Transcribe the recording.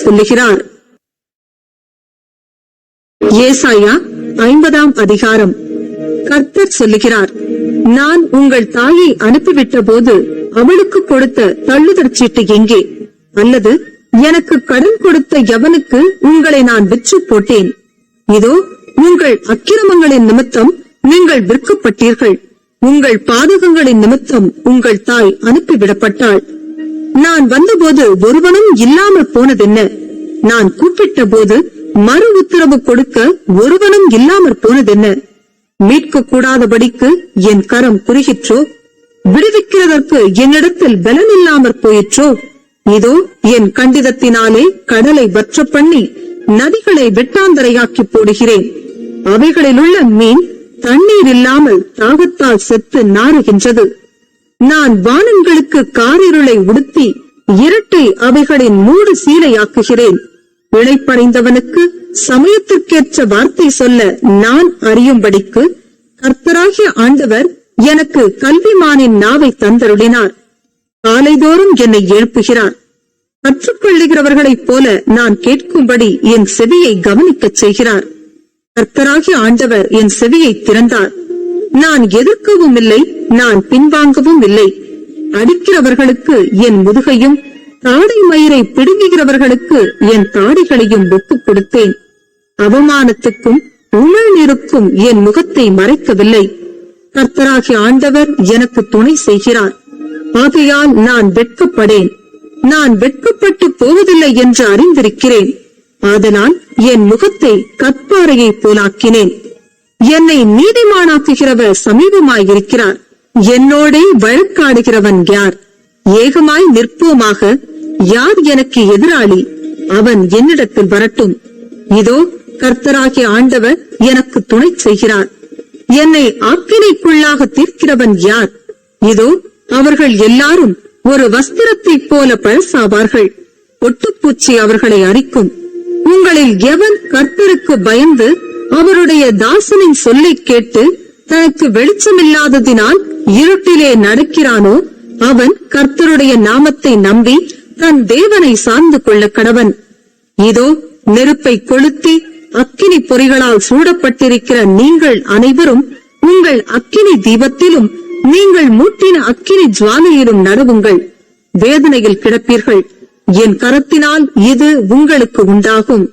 சொல்லுகிறார் ஏசாயா ஐம்பதாம் அதிகாரம். கர்த்தர் சொல்லுகிறார் நான் உங்கள் தாயை அனுப்பிவிட்ட போது அவளுக்கு கொடுத்த தள்ளுதற் சீட்டு எங்கே? அல்லது எனக்கு கடன் கொடுத்த எவனுக்கு உங்களை நான் விற்று போட்டேன்? இதோ உங்கள் அக்கிரமங்களின் நிமித்தம் நீங்கள் விற்கப்பட்டீர்கள். உங்கள் பாதகங்களின் நிமித்தம் உங்கள் தாய் அனுப்பிவிடப்பட்டாள். நான் வந்தபோது ஒருவனும் இல்லாமல் போனதென்ன? நான் கூப்பிட்ட போது மறு உத்தரவு கொடுக்க ஒருவனும் இல்லாமற் போனதென்ன? மீட்க கூடாதபடிக்கு என் கரம் குறுகிற்றோ? விடுவிக்கிறதற்கு என்னிடத்தில் பலன் இல்லாமற் போயிற்றோ? இதோ என் கண்டிதத்தினாலே கடலை வற்ற பண்ணி நதிகளை வெட்டாந்தரையாக்கி போடுகிறேன். அவைகளிலுள்ள மீன் தண்ணீர் இல்லாமல் தாகத்தால் செத்து நாறுகின்றது. நான் வானங்களுக்கு காரிருளை உடுத்தி இரட்டை அவைகளின் மூடு சீலையாக்குகிறேன். இழைப்படைந்தவனுக்கு சமயத்திற்கேற்ற வார்த்தை சொல்ல நான் அறியும்படிக்கு கர்த்தராகிய ஆண்டவர் எனக்கு கல்விமானின் நாவை தந்தருளினார். காலைதோறும் என்னை எழுப்புகிறார். கற்றுக்கொள்ளுகிறவர்களைப் போல நான் கேட்கும்படி என் செவியை கவனிக்கச் செய்கிறார். கர்த்தராகிய ஆண்டவர் என் செவியை திறந்தார். நான் எதிர்க்கவும் இல்லை நான் பின்வாங்கவும் இல்லை. அடிக்கிறவர்களுக்கு என் முதுகையும் தாடை மயிரை பிடுங்குகிறவர்களுக்கு என் தாடிகளையும் ஒப்புக் கொடுத்தேன். அவமானத்துக்கும் உமிழ்நீருக்கும் என் முகத்தை மறைக்கவில்லை. கர்த்தராகி ஆண்டவர் எனக்கு துணை செய்கிறார். ஆகையால் நான் வெட்கப்படேன். நான் வெட்கப்பட்டு போவதில்லை என்று அறிந்திருக்கிறேன். அதனால் என் முகத்தை கற்பாறையை போலாக்கினேன். என்னை நீதிமானாக்குகிறவர் சமீபமாயிருக்கிறார். என்னோடே வழக்காடுகிறவன் யார்? ஏகமாய் நிற்போமாக யார் எனக்கு எதிராளி? அவன் என்னிடத்தில் வரட்டும். இதோ கர்த்தராகிய ஆண்டவர் எனக்கு துணை செய்கிறார். என்னை ஆக்கினைக்குள்ளாக தீர்க்கிறவன் யார்? இதோ அவர்கள் எல்லாரும் ஒரு வஸ்திரத்தை போல பழசாவார்கள். ஒட்டுப்பூச்சி அவர்களை அரிக்கும். உங்களில் எவன் கர்த்தருக்கு பயந்து அவருடைய தாசனின் சொல்லை கேட்டு தனக்கு வெளிச்சமில்லாததினால் இருட்டிலே நடக்கிறானோ அவன் கர்த்தருடைய நாமத்தை நம்பி தன் தேவனை சார்ந்து கொள்ள கடவன். இதோ நெருப்பை கொளுத்தி அக்கினி பொறிகளால் சூடப்பட்டிருக்கிற நீங்கள் அனைவரும் உங்கள் அக்கினி தீபத்திலும் நீங்கள் மூட்டின அக்கினி ஜுவாலையிலும் நடுவுங்கள். வேதனையில் கிடப்பீர்கள். என் கரத்தினால் இது உங்களுக்கு உண்டாகும்.